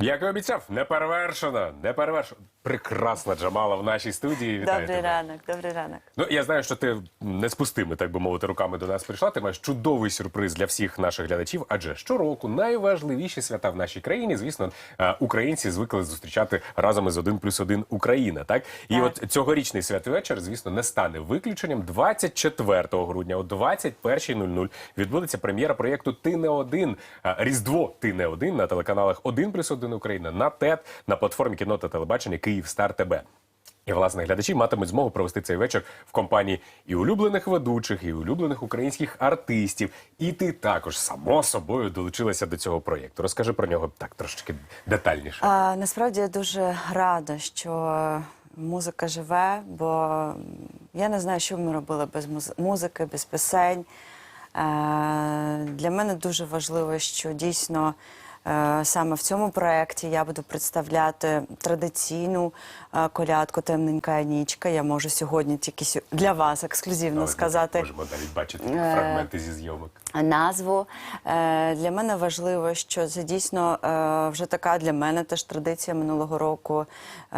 Як і обіцяв, неперевершена, неперевершена. Прекрасна Джамала в нашій студії. Вітаю Добрий тебе. ранок, добрий ранок. Ну я знаю, що ти не з пустими, так би мовити, руками до нас прийшла. Ти маєш чудовий сюрприз для всіх наших глядачів. Адже щороку найважливіші свята в нашій країні, звісно, е, українці звикли зустрічати разом із один плюс один Україна. Так і Так. от цьогорічний святвечір, звісно, не стане виключенням. 24 грудня о 21.00 відбудеться прем'єра проєкту Ти не один е, Різдво. Ти не один на телеканалах 1 плюс 1 Україна на ТЕТ на платформі кіно та телебачення Київ Стар ТБ. І власне глядачі матимуть змогу провести цей вечір в компанії і улюблених ведучих, і улюблених українських артистів. І ти також само собою долучилася до цього проєкту. Розкажи про нього так трошечки детальніше. А, насправді я дуже рада, що музика живе, бо я не знаю, що ми робили без музики, без пісень. Е, для мене дуже важливо, що дійсно. Е, Саме в цьому проєкті я буду представляти традиційну е, колядку Темненька нічка. Я можу сьогодні тільки для вас ексклюзивно сказати можемо навіть бачити Е, фрагменти зі зйомок. Назву. Е, Для мене важливо, що це дійсно е, вже така для мене теж традиція минулого року. Е,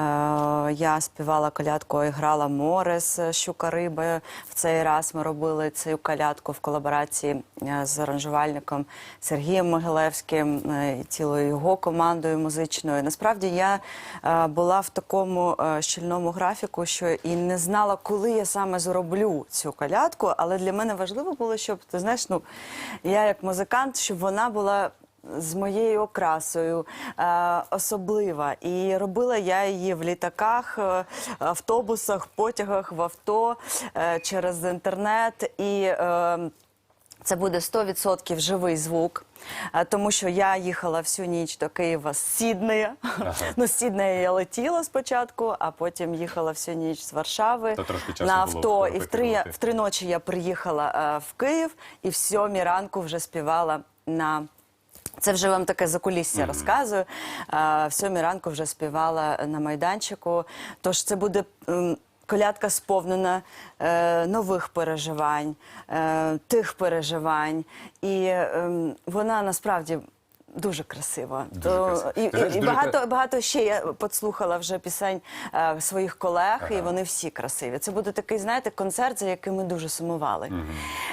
Я співала колядку і грала море з щука риби. В цей раз ми робили цю колядку в колаборації з аранжувальником Сергієм Могилевським і цілою його командою музичною. Насправді я була в такому щільному графіку, що і не знала, коли я саме зроблю цю колядку, але для мене важливо було, щоб ти знаєш, ну я як музикант, щоб вона була. З моєю окрасою е, особлива, і робила я її в літаках, е, автобусах, потягах, в авто е, через інтернет. І е, це буде 100% живий звук. е, Тому що я їхала всю ніч до Києва з Сіднея. Ну, з Сіднея я летіла спочатку, а потім їхала всю ніч з Варшави на було авто. І в три, в три ночі я приїхала е, в Київ і в сьомій ранку вже співала на. Це вже вам таке закулісся розказую. А, в сьомій ранку вже співала на майданчику. Тож це буде колядка сповнена е, нових переживань, е, тих переживань. І е, вона насправді. Дуже красива. Дуже То- красиво. і, і дуже багато, кра- багато ще я послухала вже пісень е, своїх колег, і вони всі красиві. Це буде такий, знаєте, концерт, за яким ми дуже сумували.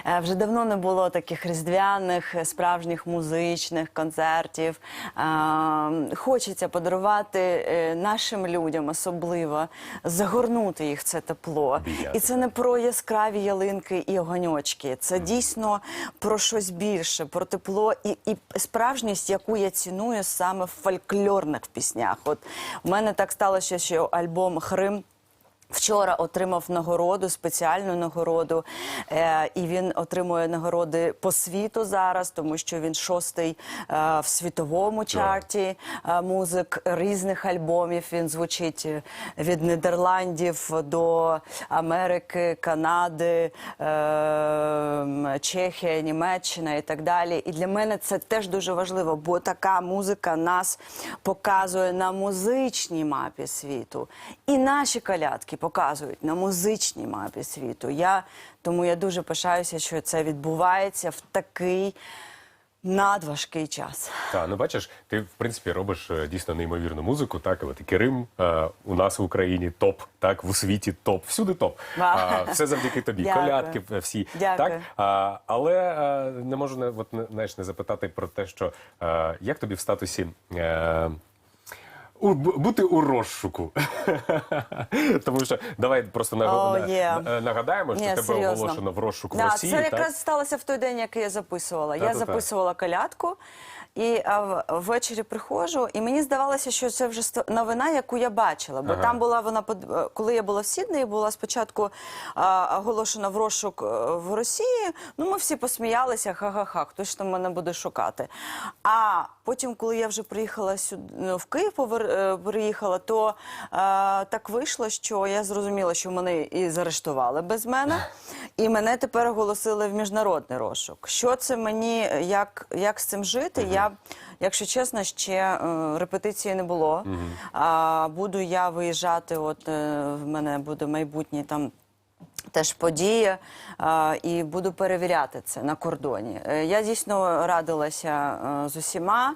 Е, вже давно не було таких різдвяних, е, справжніх музичних концертів. Е, хочеться подарувати е, нашим людям особливо, загорнути їх в це тепло. Обійняти. І це не про яскраві ялинки і огоньочки. Це дійсно про щось більше, про тепло і, і справжність, яку я ціную саме в фольклорних піснях. От у мене так сталося, що альбом Хрим. Вчора отримав нагороду, спеціальну нагороду, е, і він отримує нагороди по світу зараз, тому що він шостий е, в світовому чарті е, музик різних альбомів. Він звучить е, від Нідерландів до Америки, Канади, е, Чехія, Німеччина і так далі. І для мене це теж дуже важливо, бо така музика нас показує на музичній мапі світу. І наші колядки показують на музичній мапі світу. Я, тому я дуже пишаюся, що це відбувається в такий надважкий час. Та ну бачиш, ти в принципі робиш е, дійсно неймовірну музику. Так, і от і Керим е, у нас в Україні топ, так в світі топ, всюди топ. А, все завдяки тобі. Дякую. Колядки е, всі. Дякую. Так а, але е, не можу не от не, знаєш, не запитати про те, що е, як тобі в статусі. Е, у, бути у розшуку. Тому що давай просто наг- oh, є. нагадаємо, що yeah, тебе серйозно. оголошено в розшук в Да, Росії. це так? якраз сталося в той день, як я записувала. я Та-та-та. записувала колядку. І а, ввечері приходжу, і мені здавалося, що це вже новина, яку я бачила. Бо Ага. там була вона е, коли я була в Сіднеї, була спочатку а, оголошена в розшук е, в Росії. Ну, ми всі посміялися, ха-ха-ха, хтось ж там мене буде шукати. А потім, коли я вже приїхала сюди ну, в Київ, повер- е, приїхала, то е, так вийшло, що я зрозуміла, що мене і заарештували без мене, і мене тепер оголосили в міжнародний розшук. Що це мені, як, як з цим жити? Я Я, якщо чесно, ще е, репетиції не було. А, буду я виїжджати. От е, в мене буде майбутній там. Теж подія, а, і буду перевіряти це на кордоні. Е, Я дійсно радилася е, з усіма.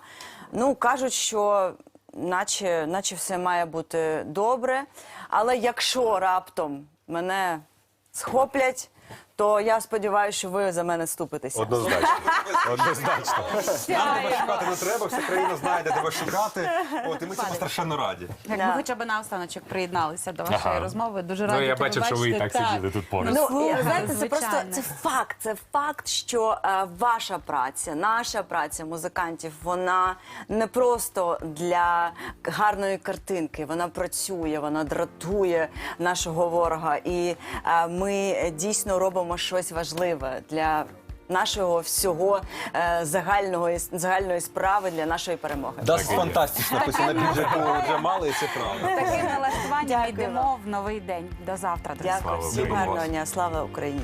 Ну кажуть, що наче, наче все має бути добре. Але якщо раптом мене схоплять, то я сподіваюся, що ви за мене ступитеся. Однозначно. Однозначно. Нам тебе шукати не треба, вся країна знає, де тебе шукати. От, і ми цьому страшенно раді. Як ми хоча б на останочок приєдналися до вашої Ага. розмови. Дуже Ну, раді я тебе бачив, що ви і бачити. так сиділи тут поруч. Ну, слухай, знаєте, це звичайно. просто це факт. Це факт, що е, ваша праця, наша праця музикантів, вона не просто для гарної картинки. Вона працює, вона дратує нашого ворога. І е, ми дійсно робимо щось важливе для. Нашого всього е, загального загальної справи для нашої перемоги. Да фантастично написано на бюджету вже мали, і це правда. Таким налаштуванням Дякую йдемо в новий день. До завтра, друзі. Дякую Слава всім Україні. гарного дня. Слава Україні.